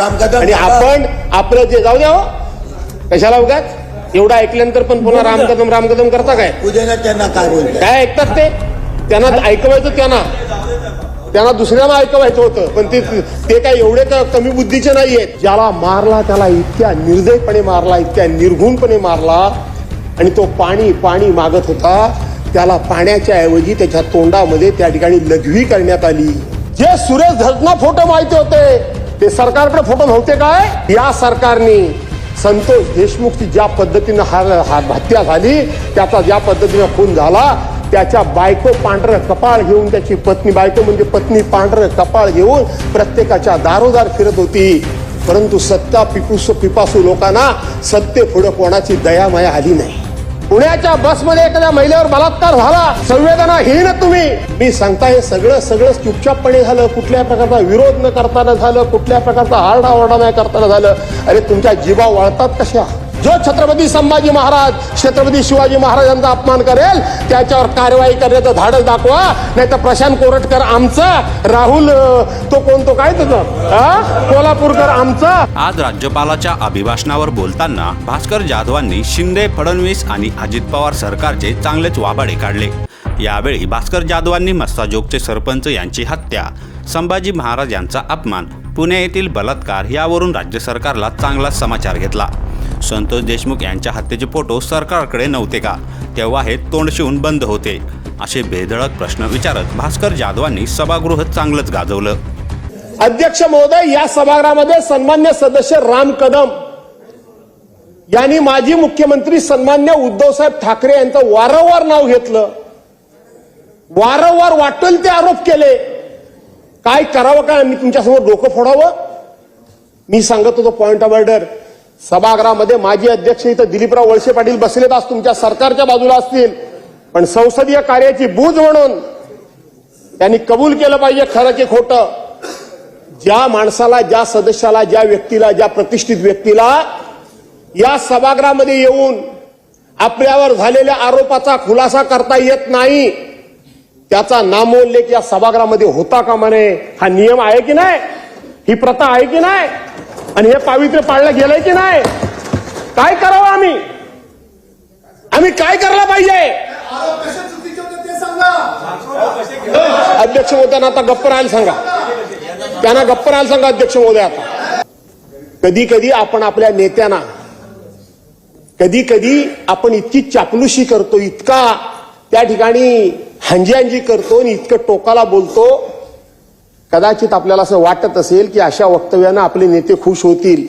राम कदम आणि आपण आपलं जे जाऊ द्या हो. कशाला उगाच? एवढं ऐकल्यानंतर पण पुन्हा राम कदम राम कदम करता काय? पूजेला त्यांना काय काय ऐकतात ते? त्यांना ऐकवायचं त्यांना. त्यांना दुसऱ्यांना ऐकवायचं होतं. पण ते ते काय एवढे क- कमी बुद्धीचे नाहीयेत. ज्याला मारला त्याला इतक्या निर्दयपणे मारला इतक्या निर्घुणपणे मारला आणि तो पाणी पाणी मागत होता त्याला पाण्याच्या ऐवजी त्याच्या तोंडामध्ये त्या ठिकाणी लघवी करण्यात आली. जे सुरेश धजना फोटो माहिती होते ते सरकारकडे फोटो नव्हते काय? या सरकारने संतोष देशमुखची ज्या पद्धतीनं हा हा हत्या झाली त्याचा ज्या पद्धतीनं खून झाला त्याच्या बायको पांढरं कपाळ घेऊन त्याची पत्नी बायको म्हणजे पत्नी पांढरं कपाळ घेऊन प्रत्येकाच्या दारोदार फिरत होती. परंतु सत्ता पिपुस पिपासू लोकांना सत्य पुढं कोणाची दयामाया आली नाही. पुण्याच्या बसमध्ये एखाद्या महिलेवर बलात्कार झाला संवेदनाहीन तुम्ही. मी सांगता हे सगळं सगळं चुपचापपणे झालं. कुठल्या प्रकारचा विरोध न करताना झालं कुठल्या प्रकारचा आरडाओरडा नाही करताना झालं. अरे तुमच्या जीवा वळतात कशा? जो छत्रपती संभाजी महाराज छत्रपती शिवाजी महाराजांचा अपमान करेल त्याच्यावर कारवाई करण्याचं धाडस दाखवा नाही तर प्रशांत कोरटकर आमचा राहुल तो कोण तो काय त्याचं? कोल्हापूरकर आमचा. आज राज्यपालाच्या अभिभाषणावर बोलताना भास्कर जाधवांनी शिंदे फडणवीस आणि अजित पवार सरकारचे चांगलेच वाबाडे काढले. यावेळी भास्कर जाधवांनी मस्ताजोगचे सरपंच यांची हत्या संभाजी महाराज यांचा अपमान पुणे येथील बलात्कार यावरून राज्य सरकारला चांगला समाचार घेतला. संतोष देशमुख यांच्या हत्येचे फोटो सरकारकडे नव्हते का? तेव्हा हे तोंड शिवून बंद होते. असे बेधडक प्रश्न विचारत भास्कर जाधवांनी सभागृह चांगलंच गाजवलं. अध्यक्ष महोदय या सभागृहामध्ये सन्मान्य सदस्य राम कदम यांनी माजी मुख्यमंत्री सन्मान्य उद्धवसाहेब ठाकरे यांचं वारंवार नाव घेतलं. वारंवार वाटेल ते आरोप केले. काय करावं काय? मी तुमच्यासमोर डोकं फोडावं? मी सांगत होतो पॉइंट ऑफ ऑर्डर सभागृहामध्ये माजी अध्यक्ष इथं दिलीपराव वळसे पाटील बसलेत आज तुमच्या सरकारच्या बाजूला असतील. पण संसदीय कार्याची बूज म्हणून त्यांनी कबूल केलं पाहिजे खरं की खोटं. ज्या माणसाला ज्या सदस्याला ज्या व्यक्तीला ज्या प्रतिष्ठित व्यक्तीला या सभागृहामध्ये येऊन आपल्यावर झालेल्या आरोपाचा खुलासा करता येत नाही त्याचा नामोल्लेख या सभागृहामध्ये होता का म्हणे? हा नियम आहे की नाही? ही प्रथा आहे की नाही? आणि हे पावित्र्य पाळलं गेलंय की नाही? काय करावं आम्ही? आम्ही काय करायला पाहिजे? अध्यक्ष महोदयांना आता गप्प राहायला सांगा. त्यांना गप्प राहायला सांगा अध्यक्ष महोदय आता. कधी कधी आपण आपल्या नेत्यांना कधी कधी आपण इतकी चापलुशी करतो इतका त्या ठिकाणी हंजी करतो आणि इतकं टोकाला बोलतो कदाचित आपल्याला असं वाटत असेल की अशा वक्तव्यानं आपले नेते खुश होतील.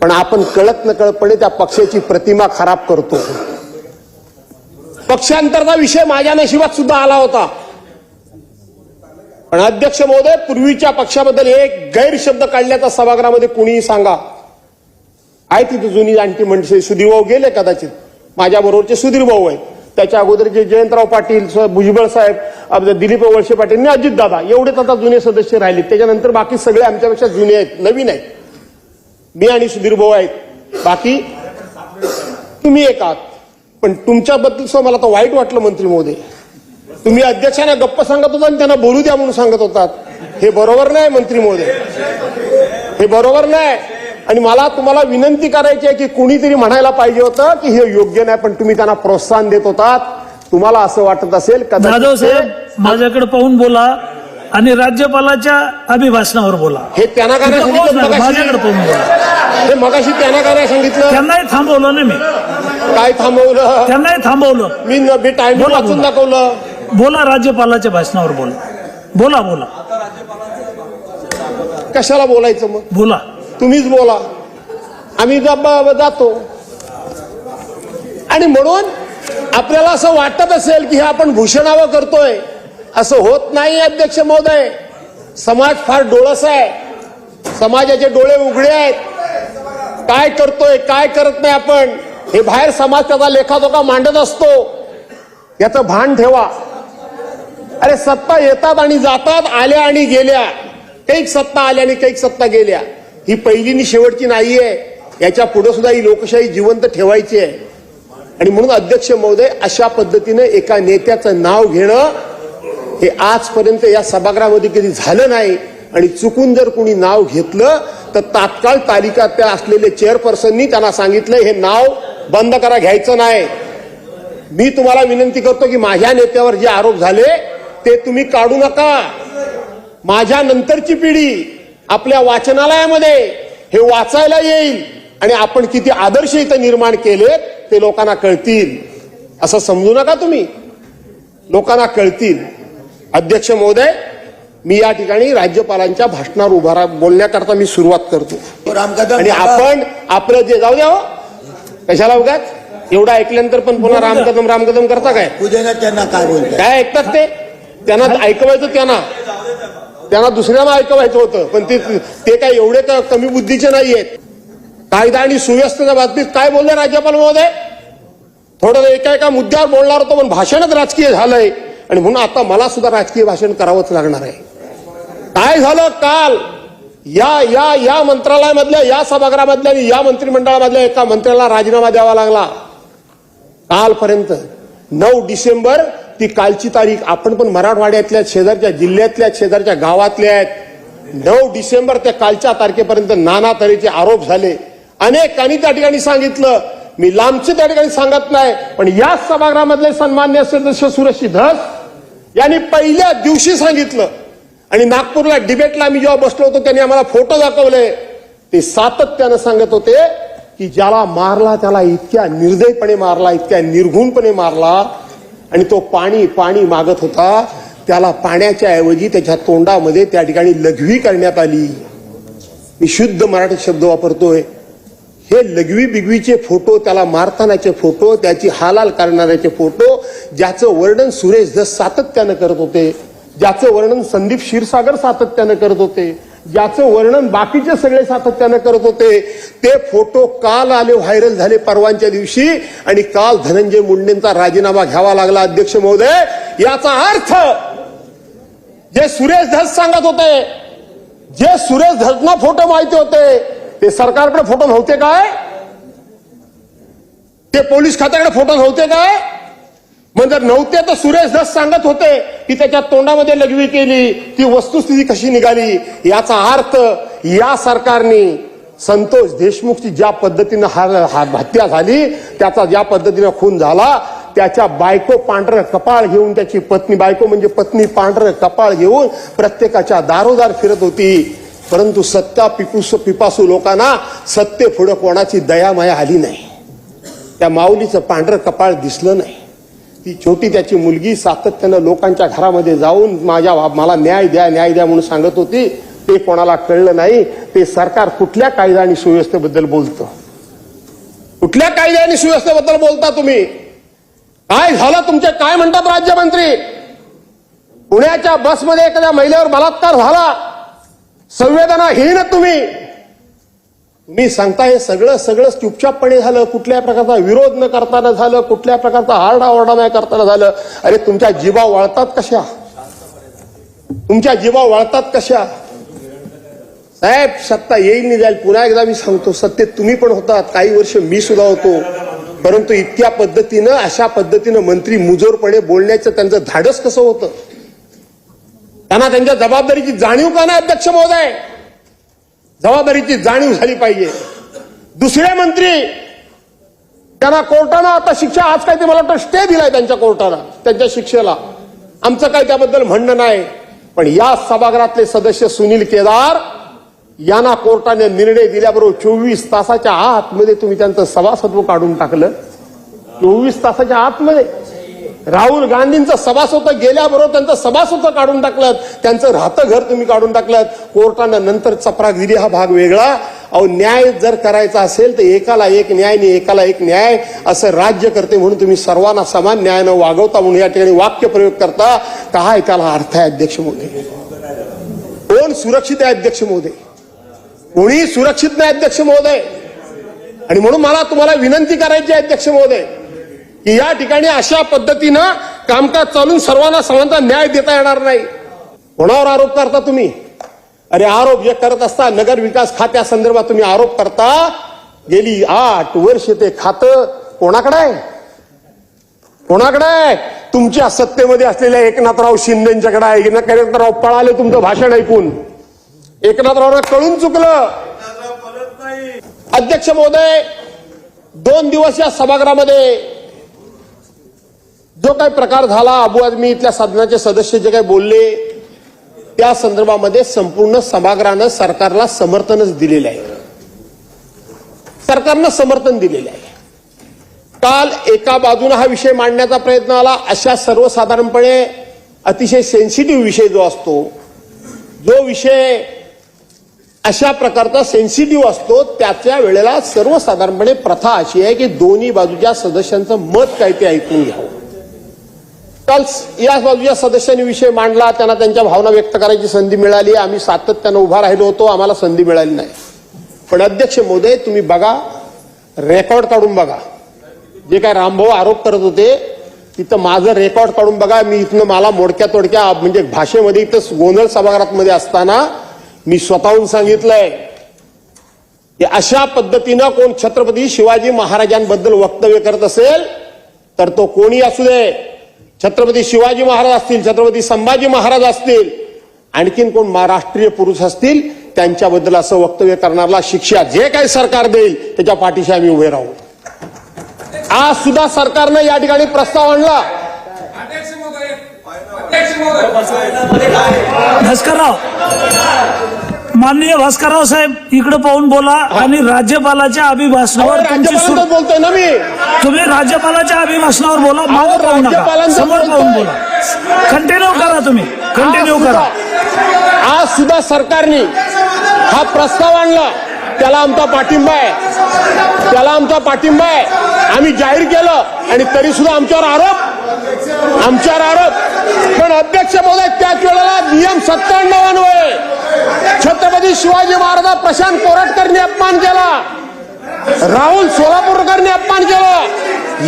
पण आपण कळत नकळतपणे त्या पक्षाची प्रतिमा खराब करतो. पक्षांतरचा विषय माझ्या नशिबात सुद्धा आला होता. पण अध्यक्ष महोदय पूर्वीच्या पक्षाबद्दल एक गैरशब्द काढल्याचा सभागृहामध्ये कुणीही सांगा. आहे तिथे जुनी जाणती म्हणजे सुधीर भाऊ गेले कदाचित. माझ्या बरोबरचे सुधीर भाऊ आहेत. त्याच्या अगोदरचे जयंतराव पाटील भुजबळ साहेब दिलीप वळसे पाटील आणि अजित दादा एवढेच आता जुने सदस्य राहिले त्याच्यानंतर बाकी सगळे आमच्यापेक्षा जुने आहेत नवीन आहेत. मी आणि सुधीर भाऊ आहेत. बाकी तुम्ही एक आहात. पण तुमच्याबद्दल सुद्धा मला तर वाईट वाटलं मंत्री मोदी तुम्ही अध्यक्षांना गप्प सांगत होता आणि त्यांना बोलू द्या म्हणून सांगत होतात. हे बरोबर नाही मंत्री मोदी हे बरोबर नाही. आणि मला तुम्हाला विनंती करायची आहे की कुणीतरी म्हणायला पाहिजे होतं की हे योग्य नाही पण तुम्ही त्यांना प्रोत्साहन देत होतात. तुम्हाला असं वाटत असेल जाधव साहेब माझ्याकडे पाहून बोला आणि राज्यपालाच्या अभिभाषणावर बोला. हे त्यांना का नाही सांगितलं माझ्याकडे? पाहून बोला. हे मगाशी त्यांना का नाही सांगितलं? त्यांनाही थांबवलं ना मी. काय थांबवलं? त्यांनाही थांबवलं. मी मी टाइम बोला, वाचून. दाखवलं. बोला राज्यपालाच्या भाषणावर बोला. बोला बोला. कशाला बोलायचं मग? बोला. तुम्हीच बोला. आम्ही जातो. आणि म्हणून आपल्याला असं वाटत असेल की हे आपण भूषणावं करतोय. असं होत नाही अध्यक्ष महोदय. समाज फार डोळस आहे. समाजाचे डोळे उघडे आहेत. काय करतोय काय करत नाही आपण हे बाहेर समाज त्याचा लेखाजोखा मांडत असतो. याचं भान ठेवा. अरे सत्ता येतात आणि जातात आल्या आणि गेल्या. कैक सत्ता आल्या आणि कैक सत्ता गेल्या. ही पहिली आणि शेवटची नाहीये. याच्यापुढे सुद्धा ही लोकशाही जिवंत ठेवायची आहे. आणि म्हणून अध्यक्ष महोदय अशा पद्धतीने एका नेत्याचं नाव घेणं हे आजपर्यंत या सभागृहामध्ये कधी झालं नाही. आणि चुकून जर कुणी नाव घेतलं तर तात्काळ तालिका त्या असलेले चेअरपर्सननी त्यांना सांगितलं हे नाव बंद करा घ्यायचं नाही. मी तुम्हाला विनंती करतो की माझ्या नेत्यावर जे आरोप झाले ते तुम्ही काढू नका. माझ्या नंतरची पिढी आपल्या वाचनालयामध्ये हे वाचायला येईल. आणि आपण किती आदर्श इथं निर्माण केलेत ते लोकांना कळतील. असं समजू नका तुम्ही. लोकांना कळतील. अध्यक्ष महोदय मी या ठिकाणी राज्यपालांच्या भाषणावर उभा बोलण्याकरता मी सुरुवात करतो. आणि आपण आपलं जे जाऊ द्या हो. कशाला उगाच? एवढं ऐकल्यानंतर पण पुन्हा रामकदम रामकदम करता काय? त्यांना काय काय ऐकतात ते? त्यांना ऐकवायचं त्यांना. त्यांना दुसऱ्यांना ऐकवायचं होतं. पण ते ते काय एवढे कमी बुद्धीचे नाहीयेत. कायदा आणि सुव्यवस्थेच्या बाबतीत काय बोलले राज्यपाल महोदय? थोडं एका एका मुद्द्यावर बोलणार होतो पण भाषणच राजकीय झालंय. आणि म्हणून आता मला सुद्धा राजकीय भाषण करावंच लागणार आहे. काय झालं काल? या या या मंत्रालयामधल्या या सभागृहामधल्या आणि या मंत्रिमंडळामधल्या एका मंत्र्याला राजीनामा द्यावा लागला. कालपर्यंत नऊ डिसेंबर ती कालची तारीख. आपण पण मराठवाड्यातल्या शेजारच्या जिल्ह्यातल्या शेजारच्या गावातल्या आहेत. नऊ डिसेंबर ते कालच्या तारखेपर्यंत नाना तऱ्हेचे आरोप झाले. अनेकांनी त्या ठिकाणी सांगितलं. मी लांबचे त्या ठिकाणी सांगत नाही पण या सभागृहामधले सन्मान्य सदस्य सुरक्षित धस यांनी पहिल्या दिवशी सांगितलं. आणि नागपूरला डिबेटला आम्ही जेव्हा बसलो होतो त्यांनी आम्हाला फोटो दाखवले. ते सातत्यानं सांगत होते की ज्याला मारला त्याला इतक्या निर्दयपणे मारला इतक्या निर्घुणपणे मारला. आणि तो पाणी पाणी मागत होता. त्याला पाण्याच्या ऐवजी त्याच्या तोंडामध्ये त्या ठिकाणी लघवी करण्यात आली. मी शुद्ध मराठी शब्द वापरतोय. हे लघवी बिगवीचे फोटो त्याला मारतानाचे फोटो त्याची हालाल करणाऱ्याचे फोटो ज्याचं वर्णन सुरेश धस सातत्यानं करत होते ज्याचं वर्णन संदीप क्षीरसागर सातत्यानं करत होते ज्याचं वर्णन बाकीचे सगळे सातत्यानं करत होते ते फोटो काल आले व्हायरल झाले परवांच्या दिवशी आणि काल धनंजय मुंडेंचा राजीनामा घ्यावा लागला अध्यक्ष महोदय. याचा अर्थ जे सुरेश धस सांगत होते जे सुरेश धसना फोटो माहिती होते ते सरकारकडे फोटो नव्हते काय? ते पोलीस खात्याकडे फोटो नव्हते काय? म्हणजे नव्हते तर सुरेश धस सांगत होते की त्याच्या तोंडामध्ये लघवी केली ती वस्तुस्थिती कशी निघाली? याचा अर्थ या सरकारने संतोष देशमुखची ज्या पद्धतीनं हत्या झाली त्याचा ज्या पद्धतीनं खून झाला त्याच्या बायको पांढरं कपाळ घेऊन त्याची पत्नी बायको म्हणजे पत्नी पांढरं कपाळ घेऊन प्रत्येकाच्या दारोदार फिरत होती. परंतु सत्ता पिपुस पिपासू लोकांना सत्ते पुढं कोणाची दयामाया आली नाही. त्या माऊलीचं पांढरं कपाळ दिसलं नाही. ती छोटी त्याची मुलगी सातत्यानं लोकांच्या घरामध्ये जाऊन माझ्या मला न्याय द्या न्याय द्या म्हणून सांगत होती. ते कोणाला कळलं नाही. ते सरकार कुठल्या कायदा आणि सुव्यवस्थेबद्दल बोलतं? कुठल्या कायदा आणि सुव्यवस्थेबद्दल बोलता तुम्ही? काय झालं तुमचे? काय म्हणतात राज्यमंत्री? पुण्याच्या बसमध्ये एखाद्या महिलेवर बलात्कार झाला? संवेदनाहीन तुम्ही. तुम्ही सांगता हे सगळं सगळं चुपचापपणे झालं. कुठल्या प्रकारचा विरोध न करताना झालं कुठल्या प्रकारचा आरडाओरडा नाही करताना झालं. अरे तुमच्या जीवा वळतात कशा? तुमच्या जीवा वळतात कशा? साहेब सत्ता येईल नाही जाईल. पुन्हा एकदा मी सांगतो सत्तेत तुम्ही पण होतात. काही वर्ष मी सुद्धा होतो. परंतु इतक्या पद्धतीनं अशा पद्धतीनं मंत्री मुजोरपणे बोलण्याचं त्यांचं धाडस कसं होतं? त्यांना त्यांच्या जबाबदारीची जाणीव का नाही अध्यक्ष महोदय? जबाबदारीची जाणीव झाली पाहिजे. दुसरे मंत्री त्यांना कोर्टानं आता शिक्षा आज काय ते मला वाटतं स्टे दिलाय त्यांच्या कोर्टानं त्यांच्या शिक्षेला. आमचं काय त्याबद्दल म्हणणं नाही पण या सभागृहातले सदस्य सुनील केदार यांना कोर्टाने निर्णय दिल्याबरोबर चोवीस तासाच्या आतमध्ये तुम्ही त्यांचं सभासत्व काढून टाकलं. चोवीस तासाच्या आतमध्ये. राहुल गांधींचं सभासत्व गेल्याबरोबर त्यांचं सभासत्व काढून टाकलं त्यांचं राहतं घर तुम्ही काढून टाकलं कोर्टानं नंतर चपराक दिली हा भाग वेगळा. अहो न्याय जर करायचा असेल तर एकाला एक न्याय आणि एकाला एक न्याय असं राज्य करते म्हणून तुम्ही सर्वांना समान न्यायानं वागवता म्हणून या ठिकाणी वाक्य प्रयोग करता. काय त्याला अर्थ आहे अध्यक्ष मोदी कोण सुरक्षित आहे अध्यक्ष मोदी कोणी सुरक्षित नाही अध्यक्ष महोदय? आणि म्हणून मला तुम्हाला विनंती करायची आहे अध्यक्ष महोदय. की या ठिकाणी अशा पद्धतीनं कामकाज चालून सर्वांना समानता न्याय देता येणार नाही. कोणावर आरोप करता तुम्ही. अरे आरोप जे करत असता नगर विकास खात्या संदर्भात तुम्ही आरोप करता गेली आठ वर्ष ते खातं कोणाकडे आहे? कोणाकडे आहे? तुमच्या सत्तेमध्ये असलेल्या एकनाथराव शिंदेच्याकडे आहे. एकनाथराव पळाले तुमचं भाषण ऐकून. एकनाथरावांना कळून चुकलं. अध्यक्ष महोदय दोन दिवस या सभागृहामध्ये जो काही प्रकार झाला अबू आदमी इथल्या सदनाचे सदस्य जे काही बोलले त्या संदर्भामध्ये संपूर्ण सभागृहानं सरकारला समर्थनच दिलेलं आहे. सरकारनं समर्थन दिलेलं आहे. काल एका बाजूने हा विषय मांडण्याचा प्रयत्न आला अशा सर्वसाधारणपणे अतिशय सेन्सिटिव्ह विषय जो असतो जो विषय अशा प्रकारचा सेन्सिटिव्ह असतो त्याच्या वेळेला सर्वसाधारणपणे प्रथा अशी आहे की दोन्ही बाजूच्या सदस्यांचं मत काय ते ऐकून घ्यावं. काल या बाजूच्या सदस्यांनी विषय मांडला त्यांना त्यांच्या भावना व्यक्त करायची संधी मिळाली आम्ही सातत्यानं उभा राहिलो होतो आम्हाला संधी मिळाली नाही. पण अध्यक्ष मोदय तुम्ही बघा रेकॉर्ड काढून बघा. जे काय रामभाऊ आरोप करत होते तिथं माझं रेकॉर्ड काढून बघा मी इथनं मला मोडक्या तोडक्या म्हणजे भाषेमध्ये इथं गोंधळ सभागृहामध्ये असताना मी स्वतःहून सांगितलंय की अशा पद्धतीनं कोण छत्रपती शिवाजी महाराजांबद्दल वक्तव्य करत असेल तर तो कोणी असू दे. छत्रपती शिवाजी महाराज असतील छत्रपती संभाजी महाराज असतील आणखीन कोण महाराष्ट्रीय पुरुष असतील त्यांच्याबद्दल असं वक्तव्य करणारला शिक्षा जे काही सरकार देईल त्याच्या पाठीशी आम्ही उभे राहू. आज सुद्धा सरकारनं या ठिकाणी प्रस्ताव आणला. भास्करराव माननीय भास्करराव साहेब इकडे पाहून बोला आणि राज्यपालाच्या अभिभाषणावर तुमची सुरू राज्यपालांचं बोलतोय ना मी. तुम्ही राज्यपालाच्या अभिभाषणावर बोला मागे पाहू नका. राज्यपालांचं समोर पाहून बोलतोय. बोला. कंटिन्यू करा तुम्ही. कंटिन्यू आज करा. सुद्धा- आज सुद्धा सरकारने हा प्रस्ताव आणला. त्याला आमचा पाठिंबा आहे. त्याला आमचा पाठिंबा आहे. आम्ही जाहीर केलं आणि तरी सुद्धा आमच्यावर आरोप. आमच्यावर आरोप. पण अध्यक्ष महोदय त्याच वेळेला नियम सत्त्याण्णव अन्वये छत्रपती शिवाजी महाराज प्रशांत कोरटकरनी अपमान केला. राहुल सोलापूरकरनी अपमान केला.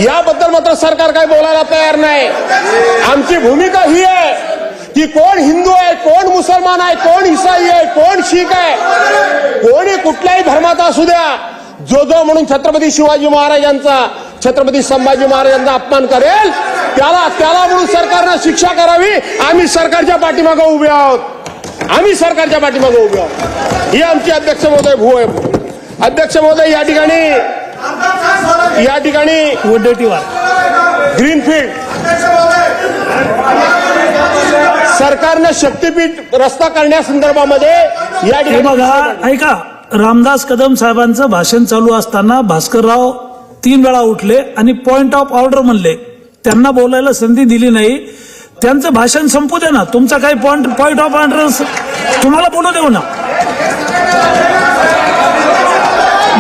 याबद्दल मात्र सरकार काही बोलायला तयार नाही. आमची भूमिका ही आहे की कोण हिंदू आहे कोण मुसलमान आहे कोण इसाई आहे कोण शीख आहे कोणी कुठल्याही धर्माचा असू द्या. जो जो म्हणून छत्रपती शिवाजी महाराजांचा छत्रपती संभाजी महाराजांचा अपमान करेल त्याला त्याला म्हणून सरकारनं शिक्षा करावी. आम्ही सरकारच्या पाठीमागे उभे आहोत. आम्ही सरकारच्या पाठीमागे उभे आहोत. ही आमची अध्यक्ष महोदय भू आहे. अध्यक्ष महोदय या ठिकाणी या ठिकाणी वडेटीवार ग्रीनफील्ड. सरकारनं शक्तीपीठ रस्ता करण्यासंदर्भामध्ये या ठिकाणी बघा ऐका. रामदास कदम साहेबांचं भाषण चालू असताना भास्करराव तीन वेळा उठले आणि पॉइंट ऑफ ऑर्डर म्हणले. त्यांना बोलायला संधी दिली नाही. त्यांचं भाषण संपू दे ना. तुमचा काही पॉइंट पॉइंट ऑफ ऑर्डर तुम्हाला बोलू देऊ ना.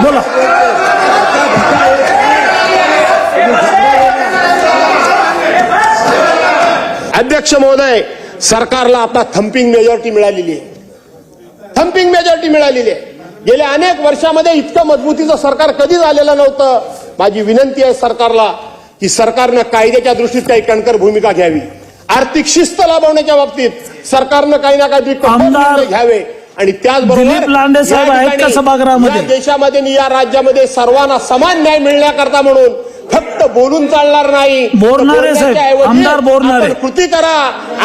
बोला. अध्यक्ष महोदय सरकारला आता थम्पिंग मेजॉरिटी मिळालेली आहे. थम्पिंग मेजॉरिटी मिळालेली आहे. गेल्या अनेक वर्षामध्ये इतकं मजबूतीचं सरकार कधीच आलेलं नव्हतं? माझी विनंती आहे सरकारला की सरकारनं कायद्याच्या दृष्टीत काही कणकर भूमिका घ्यावी. आर्थिक शिस्त लाभवण्याच्या बाबतीत सरकारनं काही ना काही घ्यावे. आणि त्याचबरोबर देशामध्ये या राज्यामध्ये सर्वांना समान न्याय मिळण्याकरता म्हणून फक्त बोलून चालणार नाही. बोरणारे साहेब, बोलण्याच्या ऐवजी आमदार. आपण कृती करा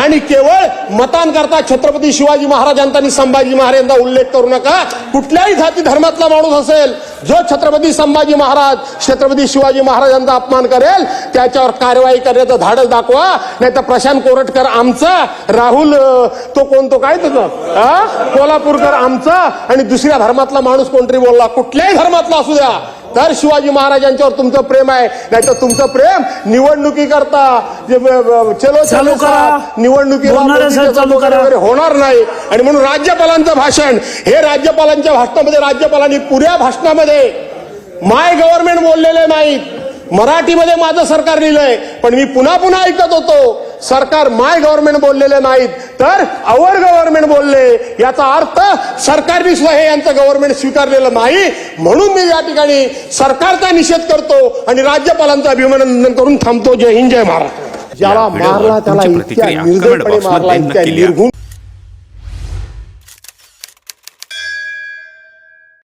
आणि केवळ मतांकरता छत्रपती शिवाजी महाराजांचा आणि संभाजी महाराजांचा उल्लेख करू नका. कुठल्याही जाती धर्मातला माणूस असेल जो छत्रपती संभाजी महाराज छत्रपती शिवाजी महाराजांचा अपमान करेल त्याच्यावर कारवाई करण्याचं धाडस दाखवा. नाही तर प्रशांत कोरटकर आमचा राहुल अं, तो कोण तो काय त्याचं? हा? कोल्हापूरकर आमचा आणि दुसऱ्या धर्मातला माणूस कोणतरी बोलला. कुठल्याही धर्मातला असू द्या. तर शिवाजी महाराजांच्यावर तुमचं प्रेम आहे. नाही तर तुमचं प्रेम निवडणुकी करता. चलो चालू करा. निवडणुकीला. वगैरे होणार नाही. आणि म्हणून राज्यपालांचं भाषण हे राज्यपालांच्या भाषणामध्ये राज्यपालांनी पुऱ्या भाषणामध्ये. माय गव्हर्नमेंट बोललेले नाहीत मराठीमध्ये माझं सरकार लिहिलंय. पण मी पुन्हा पुन्हा ऐकत होतो. सरकार माय गव्हर्नमेंट बोललेले नाहीत. तर अवर गव्हर्नमेंट बोलले. याचा अर्थ सरकारने सुद्धा हे यांचं गव्हर्नमेंट स्वीकारलेलं नाही. म्हणून मी या ठिकाणी सरकारचा निषेध करतो आणि राज्यपालांचं अभिनंदन करून थांबतो. जय हिंद जय महाराष्ट्र. ज्याला मारला त्याला इतक्या निर्दयपणे मारला इतक्या. निर्घुण